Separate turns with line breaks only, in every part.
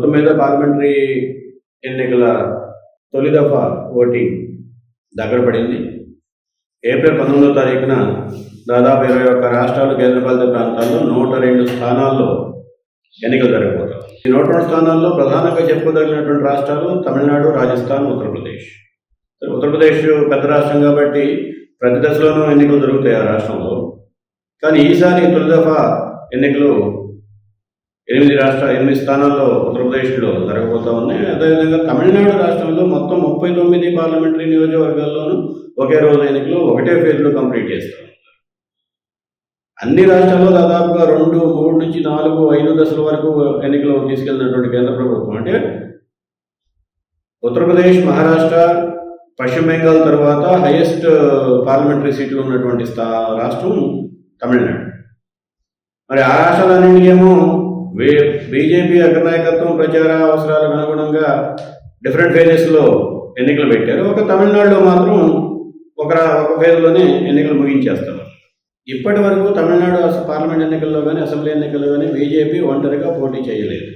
మొత్తం మీద పార్లమెంటరీ ఎన్నికల తొలి దఫా ఓటింగ్ దగ్గర పడింది. ఏప్రిల్ పంతొమ్మిదో తారీఖున దాదాపు ఇరవై ఒక్క రాష్ట్రాలు కేంద్రపాలిత ప్రాంతాల్లో నూట రెండు స్థానాల్లో ఎన్నికలు జరగబోతాయి ఈ నూట రెండు స్థానాల్లో ప్రధానంగా చెప్పుకోదగినటువంటి రాష్ట్రాలు తమిళనాడు రాజస్థాన్ ఉత్తరప్రదేశ్. ఉత్తరప్రదేశ్ పెద్ద రాష్ట్రం కాబట్టి ప్రతి దశలోనూ ఎన్నికలు జరుగుతాయి ఆ రాష్ట్రంలో. కానీ ఈసారి తొలి దఫా ఎన్నికలు ఎనిమిది రాష్ట్ర ఎనిమిది స్థానాల్లో ఉత్తరప్రదేశ్లో జరగబోతా ఉన్నాయి. అదేవిధంగా తమిళనాడు రాష్ట్రంలో మొత్తం ముప్పై తొమ్మిది పార్లమెంటరీ నియోజకవర్గాల్లోనూ ఒకే రోజు ఎన్నికలు ఒకటే ఫేజ్లో కంప్లీట్ చేస్తారు. అన్ని రాష్ట్రాల్లో దాదాపుగా రెండు మూడు నుంచి నాలుగు ఐదు దశల వరకు ఎన్నికలు తీసుకెళ్ళినటువంటి కేంద్ర ప్రభుత్వం. అంటే ఉత్తరప్రదేశ్ మహారాష్ట్ర పశ్చిమ బెంగాల్ తర్వాత హైయెస్ట్ పార్లమెంటరీ సీట్లు ఉన్నటువంటి స్థా రాష్ట్రం తమిళనాడు. మరి ఆ రాష్ట్రాలన్నింటికేమో బీజేపీ అగ్రనాయకత్వం ప్రచార అవసరాలకు అనుగుణంగా డిఫరెంట్ ఫేజెస్లో ఎన్నికలు పెట్టారు. ఒక తమిళనాడులో మాత్రం ఒక ఒక ఫేజ్లోనే ఎన్నికలు ముగించేస్తారు. ఇప్పటి వరకు తమిళనాడు అసలు పార్లమెంట్ ఎన్నికల్లో కానీ అసెంబ్లీ ఎన్నికల్లో కానీ బీజేపీ ఒంటరిగా పోటీ చేయలేదు.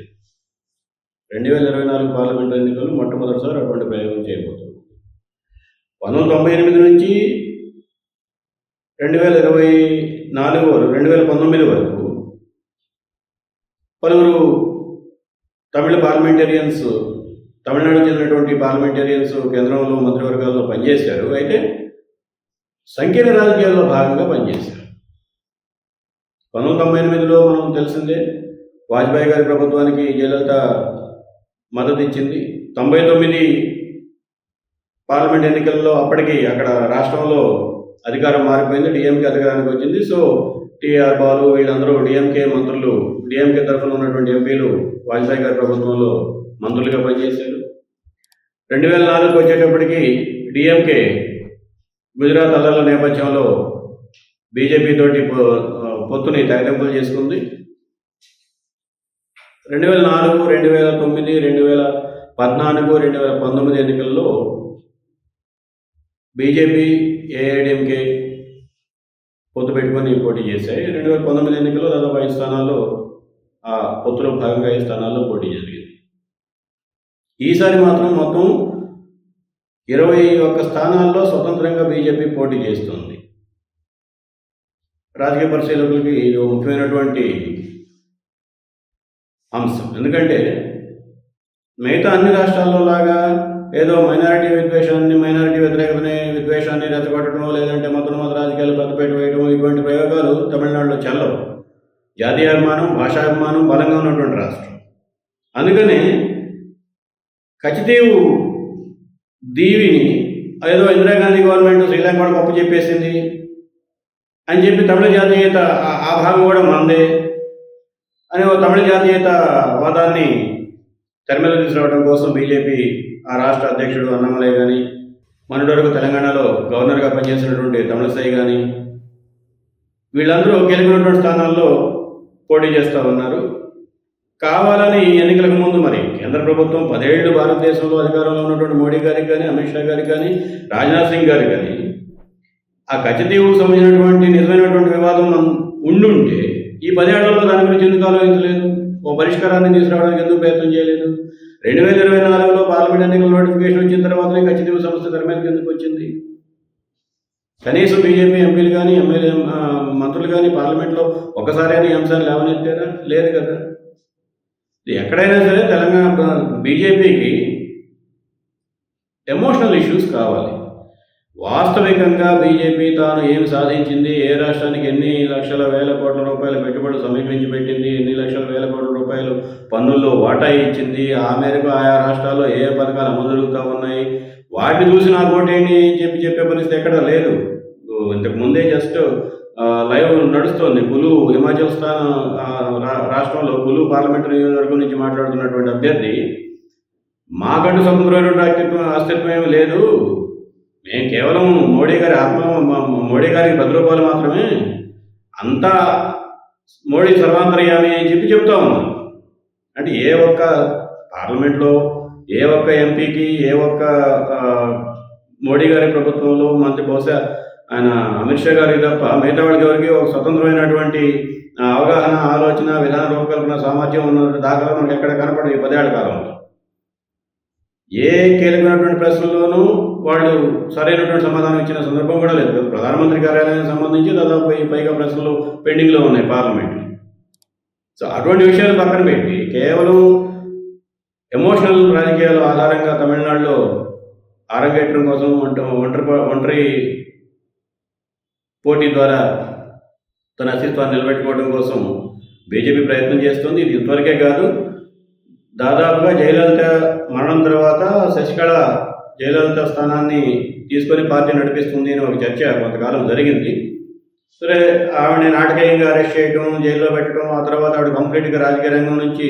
రెండు వేల ఇరవై నాలుగు పార్లమెంట్ ఎన్నికలు మొట్టమొదటిసారి అటువంటి ప్రయోగం చేయబోతుంది. పంతొమ్మిది తొంభై ఎనిమిది నుంచి రెండు వేల ఇరవై నాలుగు వరకు రెండు వేల పంతొమ్మిది వరకు పలువురు తమిళ పార్లమెంటేరియన్స్ తమిళనాడు చెందినటువంటి పార్లమెంటేరియన్స్ కేంద్రంలో మంత్రివర్గాల్లో పనిచేశారు. అయితే సంకీర్ణ రాజకీయాల్లో భాగంగా పనిచేశారు. పంతొమ్మిది తొంభై ఎనిమిదిలో మనం తెలిసిందే వాజ్పేయి గారి ప్రభుత్వానికి జయలలిత మద్దతు ఇచ్చింది. తొంభై తొమ్మిది పార్లమెంట్ ఎన్నికల్లో అప్పటికి అక్కడ రాష్ట్రంలో అధికారం మారిపోయింది డిఎంకే అధికారానికి వచ్చింది. సో టీఆర్ బాలు వీళ్ళందరూ డిఎంకే మంత్రులు. డిఎంకే తరఫున ఉన్నటువంటి ఎంపీలు వాజ్పేయి గారి ప్రభుత్వంలో మంత్రులుగా పనిచేశారు. రెండు వేల నాలుగుకి వచ్చేటప్పటికి డిఎంకే గుజరాత్ అల్లర్ల నేపథ్యంలో బీజేపీ తోటి పొత్తుని తెగదెంపులు చేసుకుంది. రెండు వేల నాలుగు రెండు వేల తొమ్మిది రెండు వేల పద్నాలుగు రెండు వేల పంతొమ్మిది ఎన్నికల్లో బీజేపీ ఏఐడిఎంకే పొత్తు పెట్టుకొని పోటీ చేశాయి. రెండు వేల పంతొమ్మిది ఎన్నికల్లో దాదాపు ఐదు స్థానాల్లో ఆ పొత్తులో భాగంగా ఐదు స్థానాల్లో పోటీ జరిగింది. ఈసారి మాత్రం మొత్తం ఇరవై ఒక్క స్థానాల్లో స్వతంత్రంగా బీజేపీ పోటీ చేస్తుంది. రాజకీయ పరిశీలకులకి ఇది ముఖ్యమైనటువంటి అంశం. ఎందుకంటే మిగతా అన్ని రాష్ట్రాల్లో లాగా ఏదో మైనారిటీ విద్వేషాన్ని మైనారిటీ వ్యతిరేకతని విద్వేషాన్ని రెచ్చగొట్టడం లేదంటే మతం మొదటి రాజకీయాలు పెద్దపేట తమిళనాడులో జాతీయ జాతీయాభిమానం భాషాభిమానం బలంగా ఉన్నటువంటి రాష్ట్రం. అందుకనే కచితీవు దీవిని ఏదో ఇందిరాగాంధీ గవర్నమెంట్ శ్రీలంక కూడా గొప్ప చెప్పేసింది అని చెప్పి తమిళ జాతీయత ఆ- ఆ భాగం కూడా మందే అని ఓ తమిళ జాతీయత వాదాన్ని తెరమీద తీసుకురావడం కోసం బీజేపీ ఆ రాష్ట్ర అధ్యక్షుడు అన్నమలై కానీ మొన్నటి వరకు తెలంగాణలో గవర్నర్గా పనిచేసినటువంటి తమిళసాయి కానీ వీళ్ళందరూ గెలిపినటువంటి స్థానాల్లో పోటీ చేస్తూ ఉన్నారు. కావాలని ఈ ఎన్నికలకు ముందు మరి కేంద్ర ప్రభుత్వం పదేళ్ళు భారతదేశంలో అధికారంలో ఉన్నటువంటి మోడీ గారికి కానీ అమిత్ షా గారికి కానీ రాజ్నాథ్ సింగ్ గారికి కానీ ఆ కచ్చతీవుకు సంబంధించినటువంటి నిజమైనటువంటి వివాదం ఉండుంటే ఈ పదేళ్ళలో దాని గురించి ఎందుకు ఆలోచించలేదు? ఓ పరిష్కారాన్ని తీసుకురావడానికి ఎందుకు ప్రయత్నం చేయలేదు? రెండు వేల ఇరవై నాలుగులో పార్లమెంట్ ఎన్నికల నోటిఫికేషన్ వచ్చిన తర్వాతనే కచ్చతీవు సంస్థ తెర మీదకి ఎందుకు వచ్చింది? కనీసం బీజేపీ ఎంపీలు కానీ ఎమ్మెల్యే మంత్రులు కానీ పార్లమెంట్లో ఒక్కసారైనా ఈ అంశాన్ని లేవనెత్తారా? లేదు కదా. ఎక్కడైనా సరే తెలంగాణ బీజేపీకి ఎమోషనల్ ఇష్యూస్ కావాలి. వాస్తవికంగా బీజేపీ తాను ఏం సాధించింది ఏ రాష్ట్రానికి ఎన్ని లక్షల వేల కోట్ల రూపాయల పెట్టుబడులు సమీపించి పెట్టింది ఎన్ని లక్షల వేల కోట్ల రూపాయలు పన్నుల్లో వాటా ఇచ్చింది ఆ మేరకు ఆయా రాష్ట్రాల్లో ఏ పథకాలు అమలు జరుగుతూ ఉన్నాయి? వాటిని చూసి నాకు ఓటేంటి చెప్పి చెప్పే పరిస్థితి ఎక్కడ లేదు. ముందే జస్ట్ లైవ్ నడుస్తోంది. కులు హిమాచల్ స్థాన్ రాష్ట్రంలో కులు పార్లమెంటరీ నియోజకవర్గం నుంచి మాట్లాడుతున్నటువంటి అభ్యర్థి మాకంటూ స్వతంత్రమైనటువంటి అస్తిత్వం అస్తిత్వం ఏమీ లేదు. మేము కేవలం మోడీ గారి ఆత్మ మోడీ గారికి భద్రూపాలు మాత్రమే. అంతా మోడీ సర్వాంతర్యామి అని చెప్పి చెప్తా ఉన్నాం. అంటే ఏ ఒక్క పార్లమెంట్లో ఏ ఒక్క ఎంపీకి ఏ ఒక్క మోడీ గారి ప్రభుత్వంలో మంత్రి బహుశా ఆయన అమిత్ షా గారికి తప్ప మిగతా వాళ్ళకి ఎవరికి ఒక స్వతంత్రమైనటువంటి అవగాహన ఆలోచన విధాన రూపకల్పన సామర్థ్యం ఉన్న దాఖలు మనకి ఎక్కడ కనపడదు ఈ పదేళ్ళ కాలంలో. ఏ కీలకమైనటువంటి ప్రశ్నల్లోనూ వాళ్ళు సరైనటువంటి సమాధానం ఇచ్చిన సందర్భం కూడా లేదు. ప్రధానమంత్రి కార్యాలయానికి సంబంధించి దాదాపు ఈ పైగా ప్రశ్నలు పెండింగ్లో ఉన్నాయి పార్లమెంట్ సో అటువంటి విషయాలు పక్కన పెట్టి కేవలం ఎమోషనల్ రాజకీయాల ఆధారంగా తమిళనాడులో ఆరంగేట్రం కోసం ఒంటరి ఒంటరి పోటీ ద్వారా తన అస్తిత్వాన్ని నిలబెట్టుకోవడం కోసం బీజేపీ ప్రయత్నం చేస్తుంది. ఇది ఇంతవరకే కాదు. దాదాపుగా జయలలిత మరణం తర్వాత శశికళ జయలలిత స్థానాన్ని తీసుకొని పార్టీ నడిపిస్తుంది అని ఒక చర్చ కొంతకాలం జరిగింది. సరే ఆవిడని నాటకీయంగా అరెస్ట్ చేయడం జైల్లో పెట్టడం ఆ తర్వాత ఆవిడ కంప్లీట్గా రాజకీయ రంగం నుంచి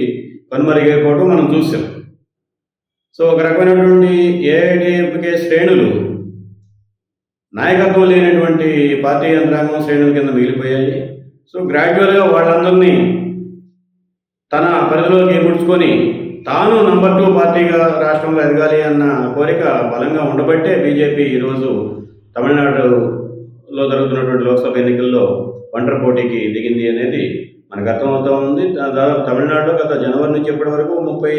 కనుమరుగైపోవడం మనం చూసాం. సో ఒక రకమైనటువంటి ఏఐడిఎంకే శ్రేణులు నాయకత్వం లేనటువంటి పార్టీ యంత్రాంగం శ్రేణుల కింద మిగిలిపోయాయి. సో గ్రాడ్యువల్గా వాళ్ళందరినీ తన పరిధిలోకి ముడుచుకొని తాను నంబర్ టూ పార్టీగా రాష్ట్రంలో ఎదగాలి అన్న కోరిక బలంగా ఉండబట్టే బీజేపీ ఈరోజు తమిళనాడులో జరుగుతున్నటువంటి లోక్సభ ఎన్నికల్లో ఒంటరి పోటీకి దిగింది అనేది మనకు అర్థమవుతా ఉంది. దా- దాదాపు తమిళనాడులో గత జనవరి నుంచి ఇప్పటి వరకు ముప్పై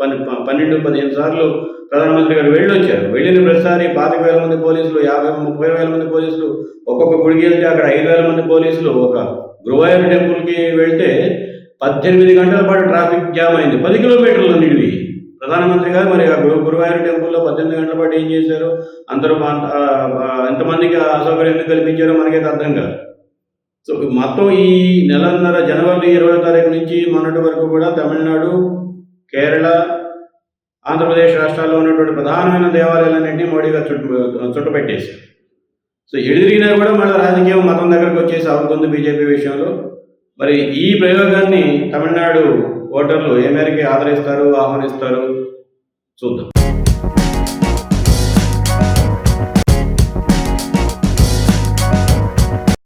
పన్నె- పన్నెండు పదిహేను సార్లు ప్రధానమంత్రి గారు వెళ్ళి వచ్చారు వెళ్ళిన ప్రతిసారి పాతిక వేల మంది పోలీసులు యాభై ముప్పై వేల మంది పోలీసులు ఒక్కొక్క గుడికి వెళ్తే అక్కడ ఐదు వేల మంది పోలీసులు ఒక గురువాయూర్ టెంపుల్కి వెళ్తే పద్దెనిమిది గంటల పాటు ట్రాఫిక్ జామ్ అయింది. పది కిలోమీటర్లు నిడివి. ప్రధానమంత్రి గారు మరి ఆ గురువాయూర్ టెంపుల్లో పద్దెనిమిది గంటల పాటు ఏం చేశారు? అందరూ ఎంతమందికి అసౌకర్యం కల్పించారో మనకైతే అర్థం కాదు. సో మొత్తం ఈ నెలన్నర జనవరి ఇరవై తారీఖు నుంచి మొన్నటి వరకు కూడా తమిళనాడు కేరళ ఆంధ్రప్రదేశ్ రాష్ట్రాల్లో ఉన్నటువంటి ప్రధానమైన దేవాలయాలన్నింటినీ మోడీ గారు చుట్టు చుట్టుపెట్టేశారు. సో ఎడిరిగినా కూడా మళ్ళీ రాజకీయం మతం దగ్గరకు వచ్చేసి అవుతుంది బీజేపీ విషయంలో. మరి ఈ ప్రయోగాన్ని తమిళనాడు ఓటర్లు ఏ మేరకు ఆదరిస్తారు ఆహ్వానిస్తారు? చూద్దాం.